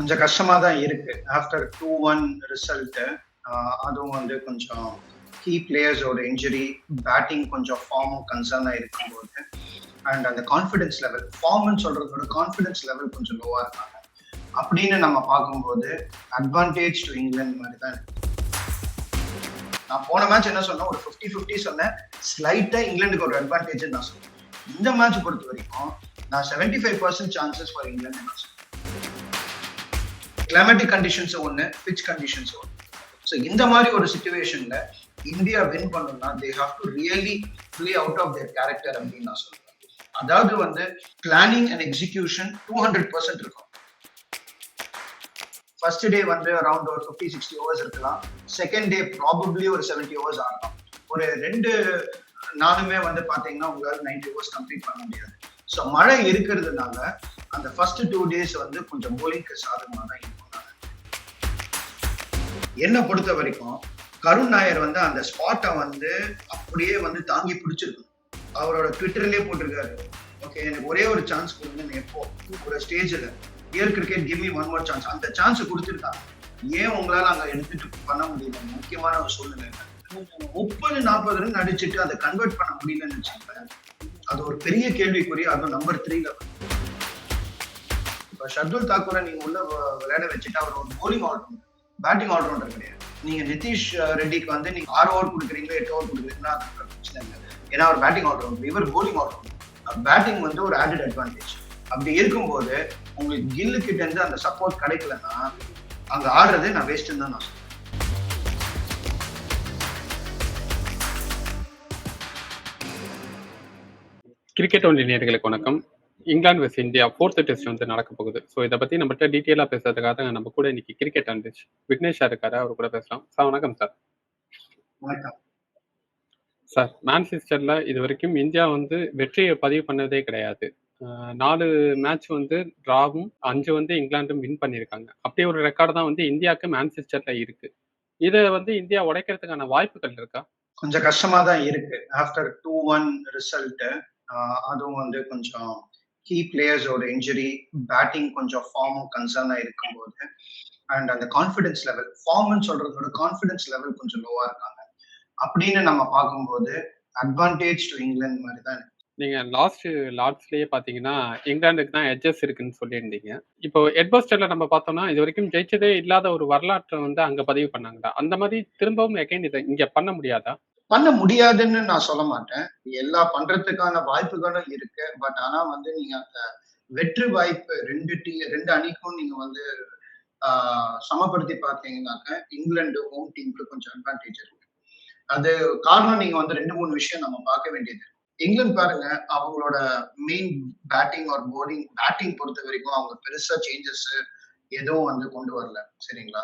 கொஞ்சம் கஷ்டமா தான் இருக்கு. ஆஃப்டர் டூ ஒன் ரிசல்ட்டு அதுவும் வந்து கொஞ்சம் கீ பிளேயர்ஸோட இன்ஜுரி பேட்டிங் கொஞ்சம் ஃபார்மும் கன்சர்னாக இருக்கும்போது அண்ட் அந்த கான்ஃபிடென்ஸ் லெவல் ஃபார்ம்னு சொல்றதோட கான்ஃபிடன்ஸ் லெவல் கொஞ்சம் லோவாக இருக்காங்க. அப்படின்னு நம்ம பார்க்கும்போது அட்வான்டேஜ் டு இங்கிலாந்து மாதிரி தான் இருக்கு. நான் போன மேட்ச் என்ன சொன்னேன்? ஒரு ஃபிஃப்டி ஃபிஃப்டி சொன்னேன். ஸ்லைட்டாக இங்கிலாந்துக்கு ஒரு அட்வான்டேஜ் நான் சொன்னேன். இந்த மேட்ச் பொறுத்த வரைக்கும் நான் seventy five percent chances for England நான் சொன்னேன். கிளைமேட்டிக் கண்டிஷன்ஸ் ஒன்று பிச் கண்டிஷன்ஸ் ஒன்று ஸோ இந்த மாதிரி ஒரு சுச்சுவேஷன்ல இந்தியா வின் பண்ணணும்னா they have to really play out of their character அப்படின்னு நான் சொல்றேன். அதாவது வந்து planning and execution two hundred percent இருக்கும். ஃபர்ஸ்ட் டே வந்து அரௌண்ட் ஒரு ஃபிஃப்டி சிக்ஸ்டி ஓவர்ஸ் இருக்கலாம். செகண்ட் டே ப்ராபப்ளி ஒரு செவன்டி ஓவர்ஸ் ஆகலாம். ஒரு ரெண்டு நாளுமே வந்து பார்த்தீங்கன்னா உங்களால் நைன்டி ஓவர்ஸ் கம்ப்ளீட் பண்ண முடியாது. ஸோ மழை இருக்கிறதுனால அந்த ஃபர்ஸ்ட் டூ டேஸ் வந்து கொஞ்சம் போலிங்க்கு சாதகமாக தான் என்னை பொறுத்த வரைக்கும் கருண் நாயர் வந்து அந்த ஸ்பாட்டை வந்து அப்படியே வந்து தாங்கி பிடிச்சிருக்கணும் அவரோட ட்விட்டர்லயே போட்டிருக்காரு. ஓகே எனக்கு ஒரே ஒரு சான்ஸ் கொடுங்க எப்போ ஒரு ஸ்டேஜில் year cricket give me one more chance அந்த சான்ஸ் கொடுத்துருக்காங்க. ஏன் உங்களால் அங்கே எடுத்துட்டு பண்ண முடியல? முக்கியமான ஒரு சூழ்நிலை முப்பது நாற்பது ரன் அடிச்சுட்டு அதை கன்வெர்ட் பண்ண முடியலன்னு வச்சுக்கோங்க அது ஒரு பெரிய கேள்விக்குறி. அதுவும் நம்பர் த்ரீல இப்போ ஷர்துல் தாக்கூரை நீங்க உள்ள விளையாட வச்சுட்டு அவர் ஒரு போலிங் ஆடணும். பேட்டிங் ஆல்ரவுண்டர் கிடையாது. நீங்க நிதிஷ் ரெட்டிக்கு வந்து நீங்க ஆறு ஓவர் கொடுக்குறீங்களோ எட்டு ஓவர் கொடுக்குறீங்கன்னா பிரச்சனை இல்லை. ஏன்னா அவர் பேட்டிங் ஆல்ரவுண்டர் இவர் போலிங் ஆல்ரவுண்டர். பேட்டிங் வந்து ஒரு ஆடட் அட்வான்டேஜ் அப்படி இருக்கும்போது உங்களுக்கு கில்லு கிட்ட இருந்து அந்த சப்போர்ட் கிடைக்கலன்னா அங்க ஆடுறது நான் வேஸ்ட்டுன்னு தான் நான் சொல்றேன். கிரிக்கெட் ஒன்றிய நேர்களுக்கு வணக்கம். England West India fourth test வந்து நடக்க போகுது. ஸோ இதை பத்தி நம்மகிட்ட டீட்டெயிலா பேசுறதுக்காக நம்ம கூட இன்னைக்கு கிரிக்கெட் அண்டிச் விக்னேஷ் இருக்காரு. அவர் கூட பேசலாம். சார் வணக்கம் சார் வணக்கம். சார் மான்செஸ்டர்ல இது வரைக்கும் இந்தியா வந்து வெற்றியை பதிவு பண்ணதே கிடையாது. நாலு மேட்ச் வந்து டிராவும் அஞ்சு வந்து இங்கிலாண்டும் வின் பண்ணியிருக்காங்க. அப்படி ஒரு ரெக்கார்டு தான் வந்து இந்தியாவுக்கு மான்செஸ்டர்ல இருக்கு. இதை வந்து இந்தியா உடைக்கிறதுக்கான வாய்ப்புகள் இருக்கா? கொஞ்சம் கஷ்டமா தான் இருக்கு ஆஃப்டர் டூ ஒன் ரிசல்ட் அதுவும் வந்து கொஞ்சம் கீ பிளேயர்ஸோட இன்ஜுரி பேட்டிங் கொஞ்சம் ஃபார்மும் கன்சர்னாக இருக்கும்போது அண்ட் அந்த கான்ஃபிடன்ஸ் லெவல் ஃபார்ம்னு சொல்றதோட கான்ஃபிடன்ஸ் லெவல் கொஞ்சம் லோவாக இருக்காங்க. அப்படின்னு நம்ம பார்க்கும்போது அட்வான்டேஜ் டு இங்கிலாந்து மாதிரி தான் நீங்க லாஸ்ட் லார்ட்ஸ்லயே பாத்தீங்கன்னா இங்கிலாந்துக்கு தான் எட்ஜஸ் இருக்குன்னு சொல்லியிருந்தீங்க. இப்போ எட்பஸ்டர்ல நம்ம பார்த்தோம்னா இது வரைக்கும் ஜெயிச்சதே இல்லாத ஒரு வரலாற்றை வந்து அங்க பதிவு பண்ணாங்கடா அந்த மாதிரி திரும்பவும் எகைன் இதை இங்க பண்ண முடியாதா? பண்ண முடியாதுன்னு நான் சொல்ல மாட்டேன். எல்லா பண்றதுக்கான வாய்ப்புகளும் இருக்கு. பட் ஆனா வந்து நீங்க அந்த வெற்றி வாய்ப்பு ரெண்டு டீ ரெண்டு அணிக்கும் நீங்க வந்து சமப்படுத்தி பார்த்தீங்கன்னாக்க இங்கிலாந்து ஹோம் டீமுக்கு கொஞ்சம் அட்வான்டேஜ் இருக்கு. அது காரணம் நீங்க வந்து ரெண்டு மூணு விஷயம் நம்ம பார்க்க வேண்டியது. இங்கிலாந்து பாருங்க அவங்களோட மெயின் பேட்டிங் ஒரு போலிங் பேட்டிங் பொறுத்த வரைக்கும் அவங்க பெருசா சேஞ்சஸ் எதுவும் வந்து கொண்டு வரல. சரிங்களா?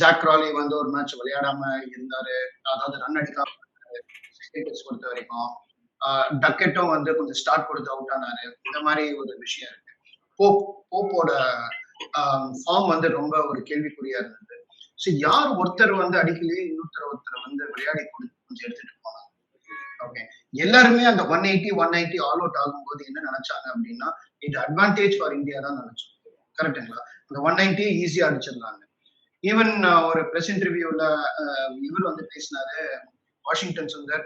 ஜாக் ராலி வந்து ஒரு மேட்ச் விளையாடாம இருந்தாரு. அதாவது ரன் அடிக்காம பொறுத்த வரைக்கும். டக்கெட்டும் வந்து கொஞ்சம் ஸ்டார்ட் கொடுத்து அவுட் ஆனாரு. இந்த மாதிரி ஒரு விஷயம் இருக்கு. போப் போப்போட ஃபார்ம் வந்து ரொம்ப ஒரு கேள்விக்குறியா இருந்தது. ஸோ யார் ஒருத்தர் வந்து அடிக்கலையே இன்னொருத்தர் ஒருத்தர் வந்து விளையாடி கொடுத்து கொஞ்சம் எடுத்துட்டு போனாங்க? ஓகே எல்லாருமே அந்த one eighty one eighty all out ஆகும்போது என்ன நினைச்சாங்க அப்படின்னா இது அட்வான்டேஜ் ஃபார் இந்தியா தான் நினைச்சோம். கரெக்டுங்களா அந்த ஒன் நைன்டியை ஈஸியா அடிச்சிடலாங்க ஈவன் uh, ஒரு பிரஸ் இன்டர்வியூல uh, இவர் வந்து பேசினாரு வாஷிங்டன் சுந்தர்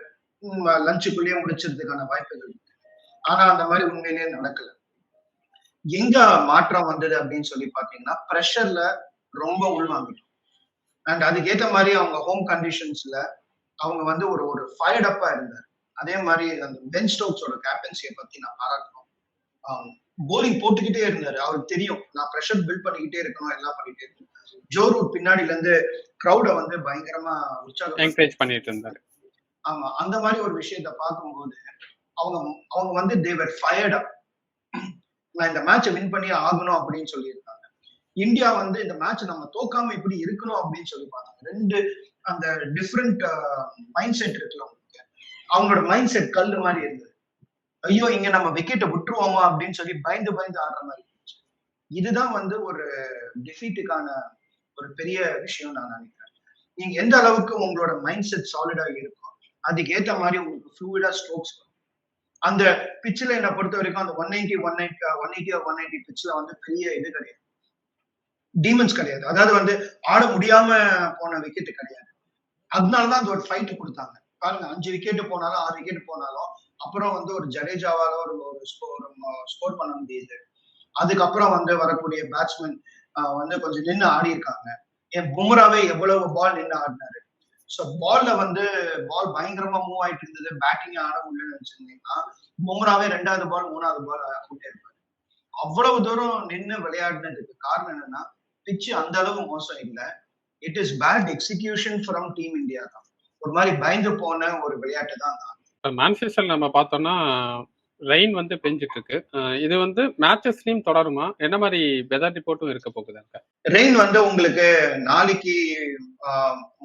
லஞ்சுக்குள்ளேயே முடிச்சதுக்கான வாய்ப்புகள் ஆனா அந்த மாதிரி உண்மையிலேயே நடக்கல. எங்க மாற்றம் வந்தது அப்படின்னு சொல்லி பாத்தீங்கன்னா ப்ரெஷர்ல ரொம்ப உள்வாங்கிட்டோம். அண்ட் அதுக்கேற்ற மாதிரி அவங்க ஹோம் கண்டிஷன்ஸ்ல அவங்க வந்து ஒரு ஒரு ஃபயர்டப்பா இருந்தார். அதே மாதிரி அந்த பென் ஸ்டோக்ஸோட கேப்டன்சியை பத்தி நான் பாராட்டணும். போலிங் போட்டுக்கிட்டே இருந்தாரு. அவருக்கு தெரியும் நான் ப்ரெஷர் பில்ட் பண்ணிக்கிட்டே இருக்கணும் எல்லாம் பண்ணிட்டே இருக்கணும். ஜோரூட் பின்னாடில இருந்து கிரௌட வந்து பயங்கரமா உற்சாகம் என்கரேஜ் பண்ணிட்டு இருந்தாரு. ஆமா அந்த மாதிரி ஒரு விஷயத்த பார்க்கும்போது அவங்க அவங்க வந்து தேவர் ஃபயர்ட் நான் இந்த மேட்சை வின் பண்ணி ஆகணும் அப்படின்னு சொல்லியிருக்காங்க. இந்தியா வந்து இந்த மேட்ச் நம்ம தோக்காம இப்படி இருக்கணும் அப்படின்னு சொல்லி பார்த்தாங்க. ரெண்டு அந்த டிஃப்ரெண்ட் மைண்ட் செட் இருக்குல்ல உங்களுக்கு அவங்களோட மைண்ட் செட் கல்லு மாதிரி இருந்தது. ஐயோ இங்க நம்ம விக்கெட்டை விட்டுருவோமா அப்படின்னு சொல்லி பயந்து பயந்து ஆடுற மாதிரி இருந்துச்சு. இதுதான் வந்து ஒரு டிஃபீட்டுக்கான ஒரு பெரிய விஷயம் நான் நினைக்கிறேன். நீங்க எந்த அளவுக்கு உங்களோட மைண்ட் செட் சாலிடா இருக்கும் அதுக்கு ஏத்த மாதிரி உங்களுக்கு ஃப்ளூயிடா ஸ்ட்ரோக்ஸ் அந்த பிச்சில் என்னை பொறுத்த வரைக்கும் அந்த one ninety one ninety one eighty one ninety பிச்சில் வந்து பெரிய இது கிடையாது. டீமன்ஸ் கிடையாது. அதாவது வந்து ஆட முடியாம போன விக்கெட் கிடையாது. அதனாலதான் அந்த ஒரு ஃபைட் கொடுத்தாங்க. பாருங்க அஞ்சு விக்கெட் போனாலும் ஆறு விக்கெட் போனாலும் அப்புறம் வந்து ஒரு ஜடேஜாவால ஒரு ஸ்கோர் ஸ்கோர் பண்ண முடியுது. அதுக்கப்புறம் வந்து வரக்கூடிய பேட்ஸ்மேன் வந்து கொஞ்சம் நின்று ஆடி இருக்காங்க. என் பும்ராவே எவ்வளவு பால் நின்று ஆடினாரு. ஸோ பால்ல வந்து பால் பயங்கரமா மூவ் ஆயிட்டு இருந்தது. பேட்டிங் ஆட முடியலன்னு வச்சிருந்தீங்கன்னா பும்ராவே ரெண்டாவது பால் மூணாவது பால் அவுட் இருப்பாரு. அவ்வளவு தூரம் நின்று விளையாடினதுக்கு காரணம் என்னன்னா பிச்சு அந்த அளவு மோசம் இல்லை. It is bad execution from team India தான். ஒரு மாதிரி பயந்து போன ஒரு விளையாட்டு தான் மேன்செஸ்டர் நம்ம பார்த்தோம்னா ரெயின் வந்து பெஞ்சிட்டு இருக்கு இது வந்து மேட்சஸ்லயும் தொடருமா? என்ன மாதிரி வெதர் ரிப்போர்ட்டும் இருக்க போகுது ரெயின் வந்து உங்களுக்கு நாளைக்கு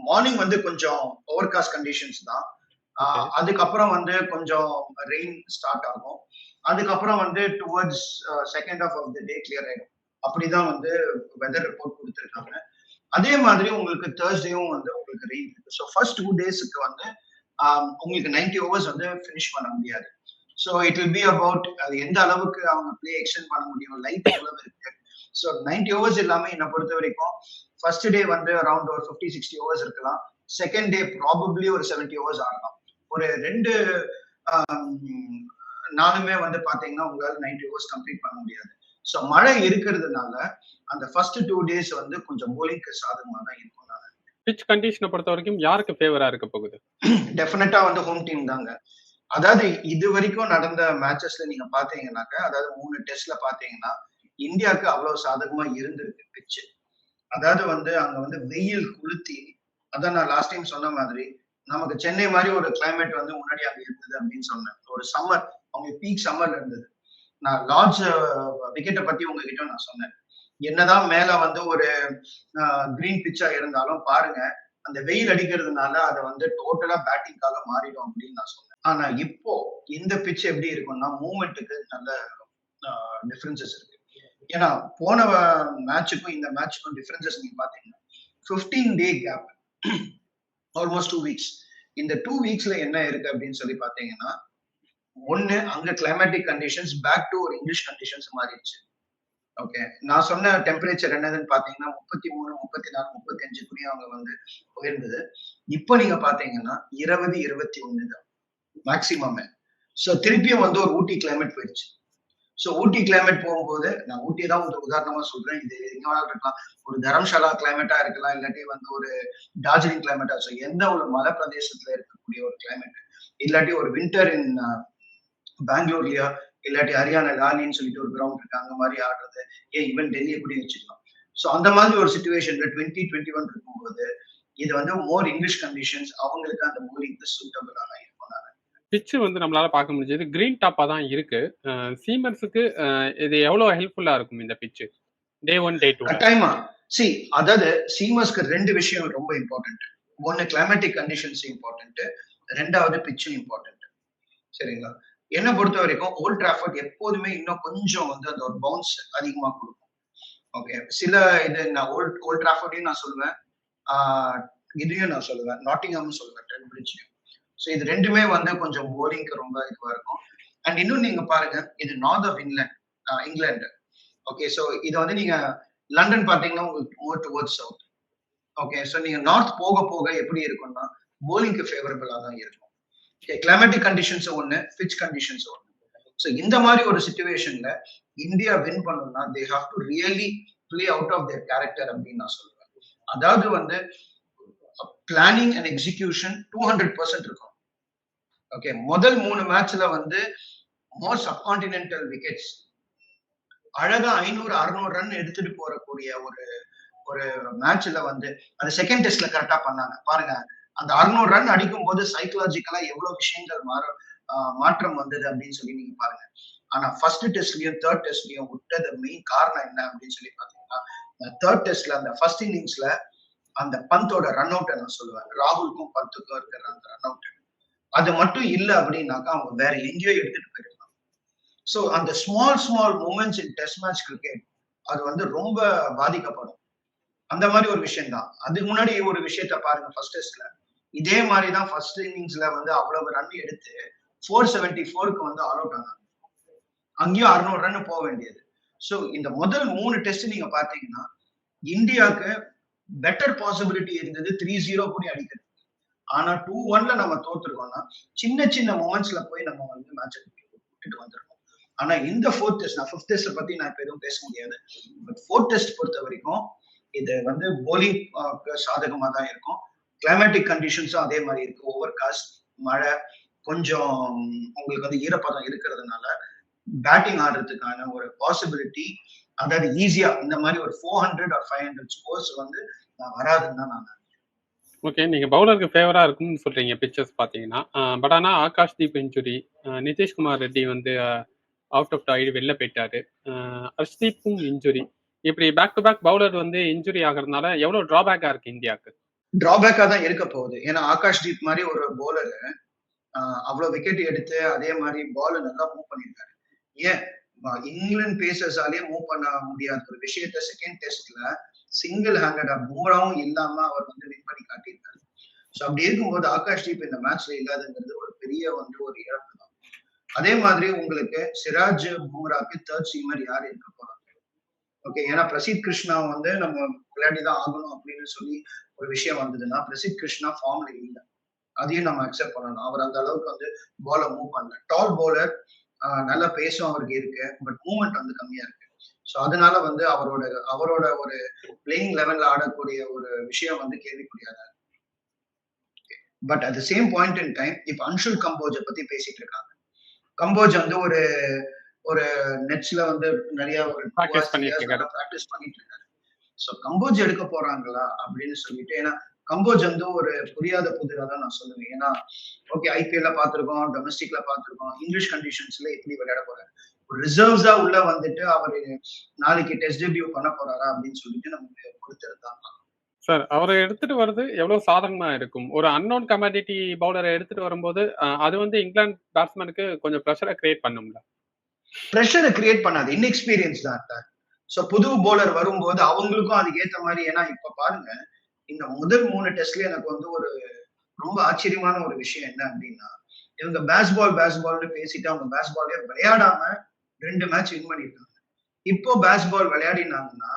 மார்னிங் வந்து கொஞ்சம் ஓவர் காஸ்ட் கண்டிஷன்ஸ் தான் அதுக்கப்புறம் வந்து கொஞ்சம் ரெயின் ஸ்டார்ட் ஆகும். அதுக்கப்புறம் வந்து towards second half of the day clear ஆயிடும். அப்படிதான் வந்து வெதர் ரிப்போர்ட் கொடுத்துருக்காங்க. அதே மாதிரி உங்களுக்கு தேர்ஸ்டேவும் வந்து உங்களுக்கு ரெயின் இருக்கு. ஸோ ஃபர்ஸ்ட் டூ டேஸுக்கு வந்து உங்களுக்கு நைன்டி ஓவர்ஸ் வந்து ஃபினிஷ் பண்ண முடியாது. So it will be about அது எந்த அளவுக்கு அவங்க பிளே எக்ஸ்டென்ட் பண்ண முடியும் லைட் எவ்வளவு இருக்கு. ஸோ நைன்டி ஓவர்ஸ் இல்லாம என்னை பொறுத்த வரைக்கும் ஃபர்ஸ்ட் டே வந்து அரௌண்ட் ஒரு ஃபிஃப்டி சிக்ஸ்டி ஓவர்ஸ் இருக்கலாம். செகண்ட் டே ப்ராபப்ளி ஒரு செவன்டி ஓவர்ஸ் ஆடலாம். ஒரு ரெண்டு நாளுமே வந்து பாத்தீங்கன்னா உங்களால நைன்டி ஓவர்ஸ் கம்ப்ளீட் பண்ண முடியாது. ஸோ மழை இருக்கிறதுனால அந்த ஃபர்ஸ்ட் டூ டேஸ் வந்து கொஞ்சம் போலிங்க்கு சாதகமாக தான் இருக்கும் பிச் கண்டிஷனை பொறுத்த வரைக்கும் யாருக்கு ஃபேவரா இருக்க போகுது? டெஃபினட்டா வந்து ஹோம் டீம் தாங்க. அதாவது இது வரைக்கும் நடந்த மேட்சஸ்ல நீங்க பாத்தீங்கன்னாக்க அதாவது மூணு டெஸ்ட்ல பாத்தீங்கன்னா இந்தியாவுக்கு அவ்வளவு சாதகமா இருந்திருக்கு பிச்சு அதாவது வந்து அங்க வந்து வெயில் குளுத்தி அதான் நான் லாஸ்ட் டைம் சொன்ன மாதிரி நமக்கு சென்னை மாதிரி ஒரு கிளைமேட் வந்து முன்னாடி அங்க இருந்தது அப்படின்னு சொன்னேன். ஒரு சம்மர் அவங்க பீக் சம்மர்ல இருந்தது. நான் லார்ஜ் விக்கெட்டை பத்தி உங்ககிட்ட நான் சொன்னேன். என்னதான் மேல வந்து ஒரு கிரீன் பிச்சா இருந்தாலும் பாருங்க அந்த வெயில் அடிக்கிறதுனால அதை வந்து டோட்டலா பேட்டிங்காக மாறிடும் அப்படின்னு நான் சொன்னேன். ஆனா இப்போ இந்த பிச் எப்படி இருக்கும்னா மூமெண்ட்டுக்கு நல்ல டிஃபரன்சஸ் இருக்கு. ஏன்னா போன மேட்சுக்கும் இந்த மேட்சுக்கும் டிஃபரன்சஸ் நீங்க பாத்தீங்கன்னா fifteen day gap almost two weeks இந்த டூ வீக்ஸ்ல என்ன இருக்கு அப்படின்னு சொல்லி பாத்தீங்கன்னா ஒண்ணு அங்க கிளைமேட்டிக் கண்டிஷன்ஸ் பேக் டு ஒரு இங்கிலீஷ் கண்டிஷன்ஸ் மாறிடுச்சு. ஓகே நான் சொன்ன டெம்பரேச்சர் என்னதுன்னு பாத்தீங்கன்னா முப்பத்தி மூணு முப்பத்தி நாலு முப்பத்தி அஞ்சு குடி அவங்க வந்து உயர்ந்தது. இப்போ நீங்க பாத்தீங்கன்னா இருபது இருபத்தி ஒண்ணு தான் மேக்சிமம் ஸோ திருப்பியும் வந்து ஒரு ஊட்டி கிளைமேட் போயிடுச்சு. ஸோ ஊட்டி கிளைமேட் போகும்போது நான் ஊட்டி தான் ஒரு உதாரணமா சொல்றேன். இது எங்க வேணாலும் இருக்கலாம். ஒரு தரம்ஷாலா கிளைமேட்டா இருக்கலாம். இல்லாட்டி வந்து ஒரு டார்ஜிலிங் கிளைமேட்டா ஸோ எந்த ஒரு மலை பிரதேசத்துல இருக்கக்கூடிய ஒரு கிளைமேட் இல்லாட்டி ஒரு வின்டர் இன் பெங்களூர்லயா இல்லாட்டி ஹரியானா லாலின்னு சொல்லிட்டு ஒரு கிரவுண்ட் இருக்கு. அங்க மாதிரி ஆடுறது. ஏன் ஈவன் டெல்லியை கூட வச்சுக்கலாம். ஸோ அந்த மாதிரி ஒரு சுச்சுவேஷன்ல டுவெண்ட்டி டுவெண்ட்டி ஒன் இருக்கும்போது இது வந்து மோர் இங்கிலீஷ் கண்டிஷன்ஸ் அவங்களுக்கு அந்த மூலிக்கு சூட்டபிளான இருக்கும் பிச்சு வந்து நம்மளால பார்க்க முடிஞ்சது. கிரீன் டாப்பா தான் இருக்கு. சீமர்ஸுக்கு இது எவ்வளவு ஹெல்ப்ஃபுல்லா இருக்கும் இந்த pitch? Day one day two டைமா சி அதாவது சீமர்ஸ்க்கு ரெண்டு விஷயம் ரொம்ப இம்பார்ட்டன்ட் ஒன்னு கிளைமேட்டிக் கண்டிஷன்ஸ் இம்பார்ட்டன்ட் ரெண்டாவது பிச்சும் இம்பார்ட்டன்ட் சரிங்களா? என்ன பொறுத்த வரைக்கும் ஓல்ட் டிராஃபர்ட் எப்போதுமே இன்னும் கொஞ்சம் வந்து அந்த ஒரு பவுன்ஸ் அதிகமா கொடுக்கும். ஓகே சில இது நான் ஓல்ட் ஓல்ட் டிராஃபர்டையும் நான் சொல்லுவேன் இதையும் நான் சொல்லுவேன் நாட்டிங்ஹாம் சொல்லுவேன் டென் பிரிட்ஜையும் ஸோ இது ரெண்டுமே வந்து கொஞ்சம் போலிங்க்கு ரொம்ப இதுவா இருக்கும். அண்ட் இன்னும் நீங்க பாருங்க இது north of England England okay so இதை வந்து நீங்க லண்டன் பார்த்தீங்கன்னா உங்களுக்கு more towards south okay so நீங்க நார்த் போக போக எப்படி இருக்கும்னா போலிங்க்கு ஃபேவரபிளாக தான் இருக்கும். ஓகே கிளைமேட்டிக் கண்டிஷன்ஸ் ஒன்று பிச் கண்டிஷன்ஸ் ஒன்று ஸோ இந்த மாதிரி ஒரு சுச்சுவேஷன்ல இந்தியா வின் பண்ணணும்னா they have to really play out of their character அப்படின்னு நான் சொல்லுவேன் அதாவது வந்து planning and execution two hundred percent இருக்கும். ஓகே முதல் மூணு மேட்ச்ல வந்து மோர் சப்கான்டினென்டல் விக்கெட்ஸ் அழகா ஐநூறு அறுநூறு ரன் எடுத்துட்டு போறக்கூடிய ஒரு ஒரு மேட்ச்ல வந்து அது செகண்ட் டெஸ்ட்ல கரெக்டா பண்ணாங்க. பாருங்க அந்த அறுநூறு ரன் அடிக்கும் போது சைக்கலாஜிக்கலா எவ்வளவு விஷயங்கள் மாற மாற்றம் வந்தது அப்படின்னு சொல்லி நீங்க பாருங்க. ஆனா ஃபர்ஸ்ட் டெஸ்ட்லயும் தேர்ட் டெஸ்ட்லயும் விட்டது மெயின் காரணம் என்ன அப்படின்னு சொல்லி பாத்தீங்கன்னா தேர்ட் டெஸ்ட்ல அந்த ஃபர்ஸ்ட் இன்னிங்ஸ்ல அந்த பந்தோட ரன் அவுட்டை நான் சொல்லுவேன். ராகுலுக்கும் பந்துக்கும் இருக்கிற அந்த ரன் அவுட் அது மட்டும் இல்லை அப்படின்னாக்கா அவங்க வேற எங்கேயோ எடுத்துட்டு போயிருக்கலாம் ஸோ அந்த small small moments in test match cricket அது வந்து ரொம்ப பாதிக்கப்படும். அந்த மாதிரி ஒரு விஷயம் தான் அதுக்கு முன்னாடி ஒரு விஷயத்த பாருங்க ஃபர்ஸ்ட் டெஸ்ட்ல இதே மாதிரி தான் ஃபர்ஸ்ட் இன்னிங்ஸ்ல வந்து அவ்வளவு ரன் எடுத்து ஃபோர் செவன்டி ஃபோருக்கு வந்து ஆல் அவுட் ஆனாங்க. அங்கேயும் அறுநூறு ரன் போக வேண்டியது. ஸோ இந்த முதல் மூணு டெஸ்ட் நீங்க பாத்தீங்கன்னா இந்தியாவுக்கு பெட்டர் பாசிபிலிட்டி இருந்தது த்ரீ ஜீரோ கூட அடிக்கிறது. ஆனா டூ ஒன்ல நம்ம தோத்துருக்கோம்னா சின்ன சின்ன மூமெண்ட்ஸ்ல போய் நம்ம வந்து மேட்ச் விட்டுட்டு வந்திருக்கோம் ஆனா இந்த ஃபோர்த் டெஸ்ட் நான் ஃபிஃப்த் டெஸ்ட் பத்தி நான் இப்ப எதுவும் பேச முடியாது. பட் ஃபோர்த் டெஸ்ட் பொறுத்த வரைக்கும் இது வந்து போலிங் சாதகமா தான் இருக்கும். கிளைமேட்டிக் கண்டிஷன்ஸும் அதே மாதிரி இருக்கு. ஓவர் காஸ்ட் மழை கொஞ்சம் உங்களுக்கு வந்து ஈரப்பதம் இருக்கிறதுனால பேட்டிங் ஆடுறதுக்கான ஒரு பாசிபிலிட்டி அதாவது ஈஸியா இந்த மாதிரி ஒரு four hundred or five hundred scores வந்து வராதுன்னு தான் நான் ஓகே நீங்க பவுலருக்கு ஃபேவரா இருக்கும்னு சொல்றீங்க பிக்சர்ஸ் பாத்தீங்கன்னா பட் ஆனா ஆகாஷ் தீப் இன்ஜுரி நிதிஷ்குமார் ரெட்டி வந்து அவுட் ஆஃப் ஆகி வெளில போயிட்டாரு. அர்ஷ்தீப்பும் இன்ஜுரி. இப்படி பேக் டு பேக் பவுலர் வந்து இன்ஜுரி ஆகிறதுனால எவ்வளவு டிராபேக்கா இருக்கு இந்தியாவுக்கு? டிராபேக்கா தான் இருக்க போகுது. ஏன்னா ஆகாஷ் தீப் மாதிரி ஒரு பவுலர் அவ்வளவு விக்கெட் எடுத்து அதே மாதிரி பால் நல்லா மூவ் பண்ணியிருக்காரு ஏன்? இங்கிலாந்து பேசர்ஸாலே மூவ் பண்ண முடியாத ஒரு விஷயத்த செகண்ட் டெஸ்ட்ல சிங்கிள் ஹேண்டடா பும்ராவும் இல்லாம அவர் வந்து வின் பண்ணி காட்டியிருக்காரு. ஸோ அப்படி இருக்கும்போது ஆகாஷ் தீப் இந்த மேட்ச்ல இல்லாதுங்கிறது ஒரு பெரிய வந்து ஒரு இழப்பு தான். அதே மாதிரி உங்களுக்கு சிராஜ் பும்ராக்கு தேர்ட் சீமர் யார் இருக்க போறாங்க? ஓகே ஏன்னா பிரசித் கிருஷ்ணா வந்து நம்ம விளையாடி தான் ஆகணும் அப்படின்னு சொல்லி ஒரு விஷயம் வந்ததுன்னா பிரசித் கிருஷ்ணா ஃபார்ம்ல இல்லை. அதையும் நம்ம அக்செப்ட் பண்ணணும். அவர் அந்த அளவுக்கு வந்து பாலை மூவ் பண்ணல. டால் பவுலர் நல்ல பேசும் அவருக்கு இருக்கு. பட் மூவ்மெண்ட் வந்து கம்மியா இருக்கு. ஸோ அதனால வந்து அவரோட அவரோட ஒரு பிளேயிங் லெவல்ல ஆடக்கூடிய ஒரு விஷயம் வந்து கேள்விக்குரியாதா but at same point in time இப்ப அன்ஷுல் கம்போஜை பத்தி பேசிட்டு இருக்காங்க. கம்போஜ் வந்து ஒரு ஒரு நெட்ஸ்ல வந்து நிறைய ஒரு ப்ராக்டிஸ் பண்ணிட்டு இருக்காரு. ப்ராக்டிஸ் பண்ணிட்டு இருக்காரு. ஸோ கம்போஜ் எடுக்க போறாங்களா? அப்படின்னு சொல்லிட்டு ஏன்னா கம்போஜ் வந்து ஒரு புரியாத புதிரா தான் நான் சொல்லுவேன். ஏன்னா ஓகே ஐபிஎல்ல பார்த்திருக்கோம் டொமஸ்டிக்ல பார்த்திருக்கோம் இங்கிலீஷ் கண்டிஷன்ஸ்ல எப்படி விளையாட போறாரு? ஒரு ரிசர்வ்ஸா உள்ள வந்துட்டு அவரு நாளைக்கு டெஸ்ட் டெபியூ பண்ண போறாரா அப்படின்னு சொல்லிட்டு நமக்கு பொறுத்திருந்தாங்க சார் அவரை எடுத்துட்டு வருது எவ்வளவு சாதகமா இருக்கும்? ஒரு அன்னோன் கமாடிட்டி பவுலரை எடுத்துட்டு வரும்போது அது வந்து இங்கிலாந்து பேட்ஸ்மேனுக்கு கொஞ்சம் ப்ரெஷரை கிரியேட் பண்ணும்ல? ப்ரெஷரை கிரியேட் பண்ணாது. இன்எக்ஸ்பீரியன்ஸ் தான் சார் ஸோ புது பவுலர் வரும்போது அவங்களுக்கும் அதுக்கு ஏத்த மாதிரி ஏன்னா இப்ப பாருங்க இந்த முதல் மூணு டெஸ்ட்ல எனக்கு வந்து ஒரு ரொம்ப ஆச்சரியமான ஒரு விஷயம் என்ன அப்படின்னா இவங்க பேஸ்பால் பேஸ்பால்னு பேசிட்டு அவங்க பேஸ்பாலே விளையாடாம ரெண்டு மேட்ச் வின் பண்ணிட்டாங்க இப்போ பேஸ்பால் விளையாடினாங்கன்னா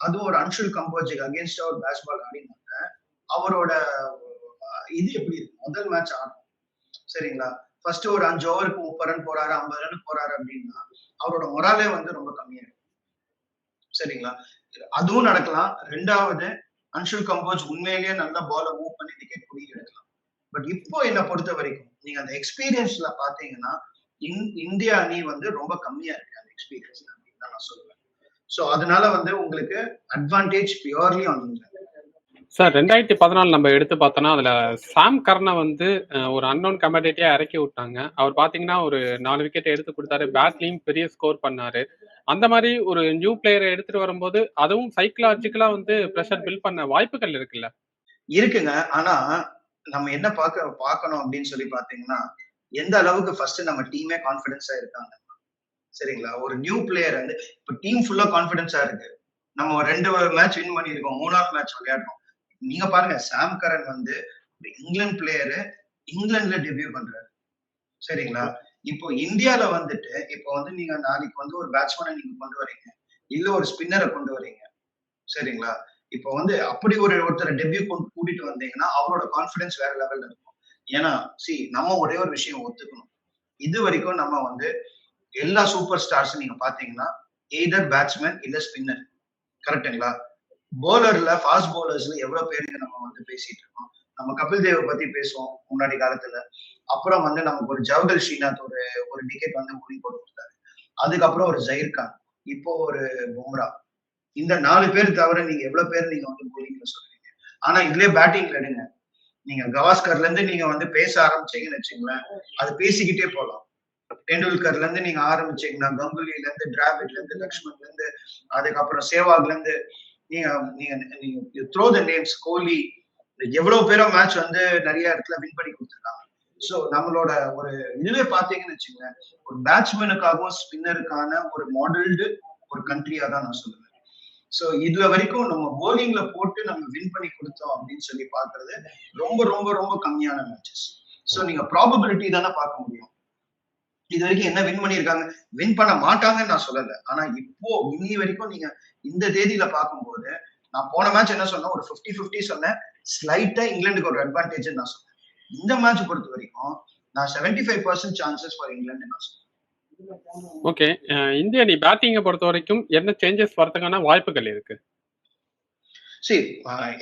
அதுவும் ஒரு அன்ஷுல் கம்போஜுக்கு அகேன்ஸ்டா ஒரு பேஸ்பால் ஆடினாங்க. அவரோட இது எப்படி இருக்கு? முதல் மேட்ச் ஆடும் சரிங்களா? ஃபர்ஸ்ட் ஒரு அஞ்சு ஓவருக்கு முப்பது ரன் போறாரு ஐம்பது ரன் போறாரு அப்படின்னா அவரோட மொராலே வந்து ரொம்ப கம்மியா சரிங்களா? அதுவும் நடக்கலாம். ரெண்டாவது அன்ஷுல் கம்போஸ் உண்மையிலேயே நல்லா பால மூவ் பண்ணி விக்கெட் குடி எடுக்கலாம். பட் இப்போ என்ன பொறுத்த வரைக்கும் நீங்க அந்த எக்ஸ்பீரியன்ஸ்ல பாத்தீங்கன்னா இந்தியா அணி வந்து ரொம்ப கம்மியா இருக்கு அந்த எக்ஸ்பீரியன்ஸ் அப்படின்னு நான் சொல்லுவேன். ஸோ அதனால வந்து உங்களுக்கு advantage purely on England sir ரெண்டாயிரத்தி பதினாலு நம்ம எடுத்து பார்த்தோம்னா அதுல சாம் கர்னை வந்து ஒரு அன்னோன் கமெண்டேட்டியா இறக்கி விட்டாங்க. அவர் பாத்தீங்கன்னா ஒரு நாலு விக்கெட் எடுத்து கொடுத்தாரு. பேட்லயும் பெரிய ஸ்கோர் பண்ணாரு. அந்த மாதிரி ஒரு நியூ பிளேயரை எடுத்துட்டு வரும்போது அதுவும் சைக்கலாஜிக்கலா வந்து ப்ரெஷர் பில்ட் பண்ண வாய்ப்புகள் இருக்குல்ல? இருக்குங்க. ஆனா நம்ம என்ன பார்க்க பார்க்கணும் அப்படின்னு சொல்லி பாத்தீங்கன்னா எந்த அளவுக்கு ஃபர்ஸ்ட் நம்ம டீமே கான்பிடன்ஸா இருக்காங்க. சரிங்களா? ஒரு நியூ பிளேயர் வந்து இப்ப டீம் ஃபுல்லா கான்பிடன்ஸா இருக்கு. நம்ம ரெண்டு மேட்ச் வின் பண்ணிருக்கோம் மூணாவது மேட்ச் விளையாடுறோம். நீங்க பாருங்க சாம் கரன் வந்து இங்கிலாந்து பிளேயரு இங்கிலாந்துல டெபியூ பண்றாரு. சரிங்களா? இப்போ இந்தியால வந்துட்டு இப்போ வந்து நீங்க நாளைக்கு வந்து ஒரு பேட்ஸ்மேனை நீங்க கொண்டு வரீங்க இல்ல ஒரு ஸ்பின்னரை கொண்டு வரீங்க சரிங்களா? இப்போ வந்து அப்படி ஒரு ஒருத்தரை டெபியூ கொண்டு கூட்டிட்டு வந்தீங்கன்னா அவரோட கான்பிடன்ஸ் வேற லெவல்ல இருக்கும். ஏன்னா சி நம்ம ஒரே ஒரு விஷயம் ஒத்துக்கணும். இது வரைக்கும் நம்ம வந்து எல்லா சூப்பர் ஸ்டார்ஸ் நீங்க பாத்தீங்கன்னா எய்தர் பேட்ஸ்மேன் இல்ல ஸ்பின்னர் கரெக்டுங்களா போலர்ல ஃபாஸ்ட் போலர்ஸ்ல எவ்வளவு பேருக்கு நம்ம வந்து பேசிட்டு இருக்கோம்? நம்ம கபில் தேவை பத்தி பேசுவோம் முன்னாடி காலத்துல. அப்புறம் வந்து நமக்கு ஒரு ஜவஹர் ஸ்ரீநாத் ஒரு ஒரு டிக்கெட் வந்து முடி போட்டு கொடுத்தாரு. அதுக்கப்புறம் ஒரு ஜெயிர் கான் இப்போ ஒரு பும்ரா. இந்த நாலு பேர் தவிர நீங்க எவ்வளவு பேர் நீங்க வந்து போலிங்ல சொல்றீங்க? ஆனா இதுலயே பேட்டிங்ல எடுங்க. நீங்க கவாஸ்கர்ல இருந்து நீங்க வந்து பேச ஆரம்பிச்சீங்கன்னு வச்சுங்களேன் அது பேசிக்கிட்டே போகலாம் டெண்டுல்கர்ல இருந்து நீங்க ஆரம்பிச்சீங்கன்னா கங்குலில இருந்து டிராவிட்ல இருந்து லக்ஷ்மண்ல இருந்து அதுக்கப்புறம் சேவாக்ல இருந்து நீங்க நீங்க நீங்க த்ரோ த நேம்ஸ் கோலி எவ்வளவு பேரோ மேட்ச் வந்து நிறைய இடத்துல வின் பண்ணி கொடுத்துருக்காங்க. ஸோ நம்மளோட ஒரு இதுவே பார்த்தீங்கன்னு வச்சுக்கோங்க ஒரு பேட்ஸ்மேனுக்காகவும் ஸ்பின்னருக்கான ஒரு மாடல்டு ஒரு கண்ட்ரியா தான் நான் சொல்லுவேன். ஸோ இதுல வரைக்கும் நம்ம போலிங்ல போட்டு நம்ம வின் பண்ணி கொடுத்தோம் அப்படின்னு சொல்லி பாக்குறது ரொம்ப ரொம்ப ரொம்ப கம்மியான மேட்சஸ் ஸோ நீங்க ப்ராபபிலிட்டி தானே பார்க்க முடியும். இது வரைக்கும் என்ன வின் பண்ணியிருக்காங்க? வின் பண்ண மாட்டாங்கன்னு நான் சொல்லல. ஆனா இப்போ இன்னி வரைக்கும் நீங்க இந்த தேதியில பார்க்கும்போது நான் போன மேட்ச் என்ன சொன்னேன்? ஒரு 50 50 சொன்னேன். ஸ்லைட்டா இங்கிலாந்துக்கு ஒரு அட்வான்டேஜ் நான் சொன்னேன். இந்த மேட்ச் பொறுத்த வரைக்கும் நான் 75% five percent chances for England நான் சொன்னேன். ஓகே இந்திய அணி பேட்டிங்கை பொறுத்த வரைக்கும் என்ன சேஞ்சஸ் வரதுக்கான வாய்ப்புகள் இருக்கு? சரி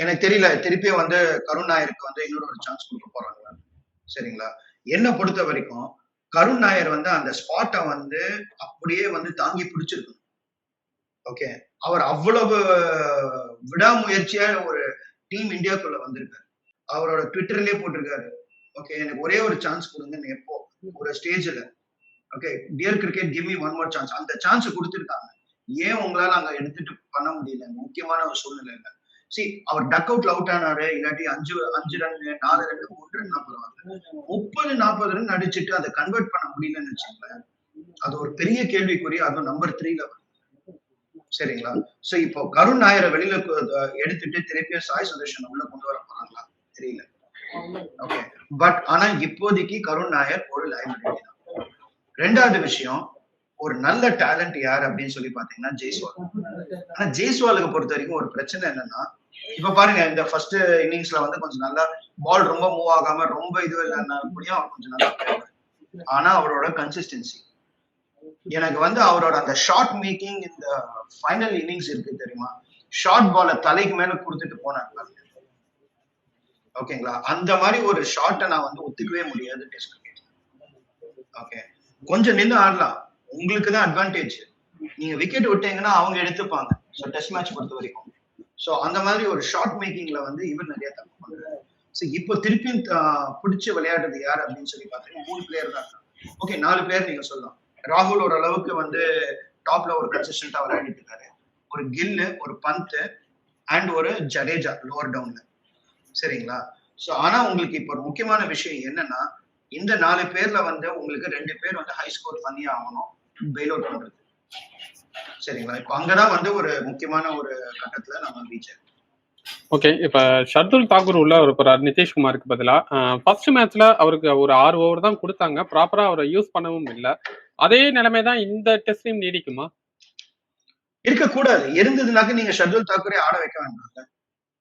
எனக்கு தெரியல. திருப்பி வந்து கருண் நாயருக்கு வந்து இன்னொரு ஒரு சான்ஸ் கொடுக்க போறாங்க சரிங்களா? என்ன பொறுத்த வரைக்கும் கருண் நாயர் வந்து அந்த ஸ்பாட்டை வந்து அப்படியே வந்து தாங்கி பிடிச்சிருக்கணும். ஓகே அவர் அவ்வளவு விடாமுயற்சியா ஒரு டீம் இந்தியாக்குள்ள வந்திருக்காரு. அவரோட ட்விட்டர்லயே போட்டிருக்காரு. ஓகே எனக்கு ஒரே ஒரு சான்ஸ் கொடுங்கன்னு எப்போ ஒரு ஸ்டேஜ்ல okay dear cricket give me one more chance அந்த சான்ஸ் கொடுத்துருக்காங்க. ஏன் உங்களால அங்க எடுத்துட்டு பண்ண முடியல? முக்கியமான ஒரு சூழ்நிலையில. சி அவர் டக் அவுட்ல அவுட் ஆனாரு இல்லாட்டி அஞ்சு அஞ்சு ரன் நாலு ரன் மூணு ரன் முப்பது நாற்பது ரன் அடிச்சுட்டு அதை கன்வெர்ட் பண்ண முடியலன்னு வச்சுக்கோங்களேன் அது ஒரு பெரிய கேள்விக்குறி அதுவும் நம்பர் த்ரீல சரிங்களா? சோ இப்போ கருண் நாயரை வெளியில எடுத்துட்டு திருப்பியும் சாய் சுதர்ஷன் உள்ள கொண்டு வர போறாங்களா? தெரியல. ஓகே பட் ஆனா இப்போதைக்கு கருண் நாயர் ஒரு லைபிலிட்டி தான் ரெண்டாவது விஷயம் ஒரு நல்ல டேலண்ட் யார் அப்படின்னு சொல்லி பாத்தீங்கன்னா ஜெய்ஸ்வால். ஆனா ஜெய்ஸ்வாலுக்கு பொறுத்த வரைக்கும் ஒரு பிரச்சனை என்னன்னா இப்ப பாருங்க இந்த ஃபர்ஸ்ட் இன்னிங்ஸ்ல வந்து கொஞ்சம் நல்லா பால் ரொம்ப மூவ் ஆகாம ரொம்ப இதுவும் இல்லைன்னா கூடயும் அவர் கொஞ்சம் நல்லா ஆனா அவரோட கன்சிஸ்டன்சி எனக்கு வந்து அவரோட அந்த ஷார்ட் மேக்கிங் இந்த ஃபைனல் இன்னிங்ஸ் இருக்கு தெரியுமா? ஷார்ட் பால தலைக்கு மேல கொடுத்துட்டு போனாங்க ஓகேங்களா? அந்த மாதிரி ஒரு ஷார்ட்டை நான் வந்து ஒத்துக்கவே முடியாது டெஸ்ட் கிரிக்கெட் ஓகே. கொஞ்சம் நின்று ஆடலாம். உங்களுக்கு தான் அட்வான்டேஜ் நீங்க விக்கெட் விட்டீங்கன்னா அவங்க எடுத்துப்பாங்க. ஸோ டெஸ்ட் மேட்ச் பொறுத்த வரைக்கும். ஸோ அந்த மாதிரி ஒரு ஷார்ட் மேக்கிங்ல வந்து இவர் நிறைய தப்பு பண்றாரு. ஸோ இப்போ திருப்பியும் த- விளையாடுறது யார் அப்படின்னு சொல்லி பார்த்தீங்கன்னா மூணு பிளேயர் தான் ஓகே நாலு பிளேயர் நீங்க சொல்லலாம். ராகுல் ஒரு அளவுக்கு வந்து டாப்ல ஒரு கன்சிஸ்டன்டா விளையாடிட்டு இருக்காரு. ஒரு கில்லு ஒரு பந்த் அண்ட் ஒரு ஜடேஜா லோவர் டவுன்ல சரிங்களா? ஸோ ஆனா உங்களுக்கு இப்போ ஒரு முக்கியமான விஷயம் என்னன்னா இந்த நாலு பேர்ல வந்து உங்களுக்கு ரெண்டு பேர் வந்து ஹை ஸ்கோர் பண்ணி ஆகணும். பெயில் அவுட் பண்றது சரிங்களா? இப்போ அங்கதான் வந்து ஒரு முக்கியமான ஒரு கட்டத்துல நம்ம ரீச் ஓகே இப்ப ஷர்துல் தாக்கூர் உள்ள ஒரு போறார் நிதிஷ்குமாருக்கு பதிலா. ஃபர்ஸ்ட் மேட்ச்ல அவருக்கு ஒரு ஆறு ஓவர் தான் கொடுத்தாங்க. ப்ராப்பரா அவரை யூஸ் பண்ணவும் இல்லை. அதே நிலைமை தான் இந்த டெஸ்ட்லயும் நீடிக்குமா? இருக்கக்கூடாது. இருந்ததுனாக்க நீங்க ஷர்துல் தாக்கூரே ஆட வைக்க வேண்டாம்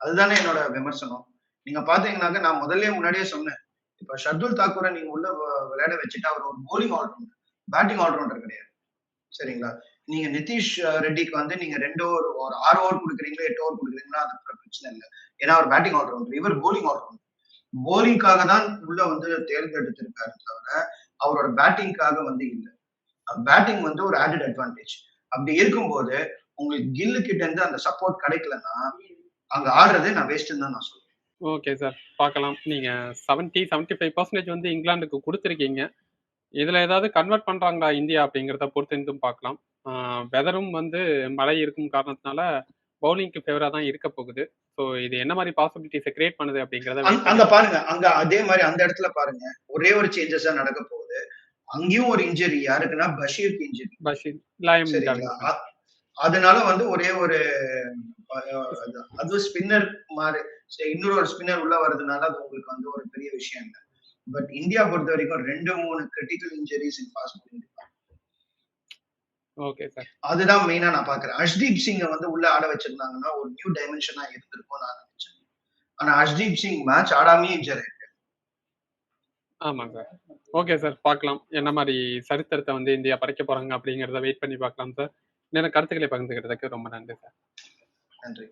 அதுதானே என்னோட விமர்சனம். நீங்க பாத்தீங்கன்னாக்க நான் முதல்லயே முன்னாடியே சொன்னேன். இப்ப ஷர்துல் தாக்கூரை நீங்க உள்ள விளையாட வச்சுட்டு அவர் ஒரு போலிங் ஆல்ரவுண்டர் பேட்டிங் ஆல்ரவுண்டர் கிடையாது. சரிங்களா? நீங்க நிதிஷ் ரெட்டிக்கு வந்து நீங்க ரெண்டு ஓவர் ஒரு ஆறு ஓவர் கொடுக்குறீங்களா எட்டு ஓவர் கொடுக்குறீங்களா அது பிரச்சனை இல்லை. ஏன்னா அவர் பேட்டிங் ஆல்ரவுண்டர் இவர் போலிங் ஆல்ரவுண்டர் போலிங்காக தான் உள்ள வந்து தேர்ந்தெடுத்திருக்காரு தவிர அவரோட பேட்டிங்காக வந்து இல்லை. பேட்டிங் வந்து ஒரு ஆடட் அட்வான்டேஜ் அப்படி இருக்கும்போது உங்களுக்கு கில்லு கிட்ட இருந்து அந்த சப்போர்ட் கிடைக்கலன்னா அங்க ஆடுறது நான் வேஸ்ட்னு தான் நான் சொல்றேன். ஓகே சார் பார்க்கலாம். நீங்க 70 75% ஃபைவ் பர்சன்டேஜ் வந்து இங்கிலாந்துக்கு கொடுத்துருக்கீங்க. இதுல ஏதாவது கன்வெர்ட் பண்றாங்களா இந்தியா அப்படிங்கிறத பொறுத்து இருந்தும் பார்க்கலாம். வெதரும் வந்து மழை இருக்கும் காரணத்தினால பவுலிங்க்கு ஃபேவரா தான் இருக்க போகுது. ஸோ இது என்ன மாதிரி பாசிபிலிட்டிஸை கிரியேட் பண்ணுது அப்படிங்கிறத அங்க- பாருங்க. அங்க அதே மாதிரி அந்த இடத்துல பாருங்க. ஒரே ஒரு சேஞ்சஸ் தான் நடக்க போகுது. அங்கேயும் ஒரு இன்ஜுரி யாருக்குன்னா பஷீருக்கு இன்ஜுரி பஷீர் லாயம் அதனால வந்து ஒரே ஒரு அது- ஸ்பின்னர் மாதிரி இன்னொரு ஒரு ஸ்பின்னர் உள்ள வர்றதுனால அது உங்களுக்கு வந்து ஒரு பெரிய விஷயம் இல்லை. பட் இந்தியா பொறுத்த வரைக்கும் ரெண்டு மூணு கிரிட்டிக்கல் இன்ஜுரிஸ் இன் சார் அதுதான் மெயினா நான் பாக்குறேன். அஷ்தீப் சிங்கை வந்து உள்ள ஆட வச்சிருந்தாங்கன்னா ஒரு நியூ டைமென்ஷனா இருந்திருக்கும் நான் நினைச்சேன். ஆனா அஷ்தீப் சிங் மேட்ச் ஆடாமே இன்ஜர் ஆமாம் சார் ஓகே சார் பார்க்கலாம். என்ன மாதிரி சரித்திரத்தை வந்து இந்தியா படைக்க போறாங்க அப்படிங்கிறத வெயிட் பண்ணி பார்க்கலாம் சார் எனக்கு கருத்துக்களை பகிர்ந்துக்கிறதுக்கு ரொம்ப நன்றி சார் நன்றி.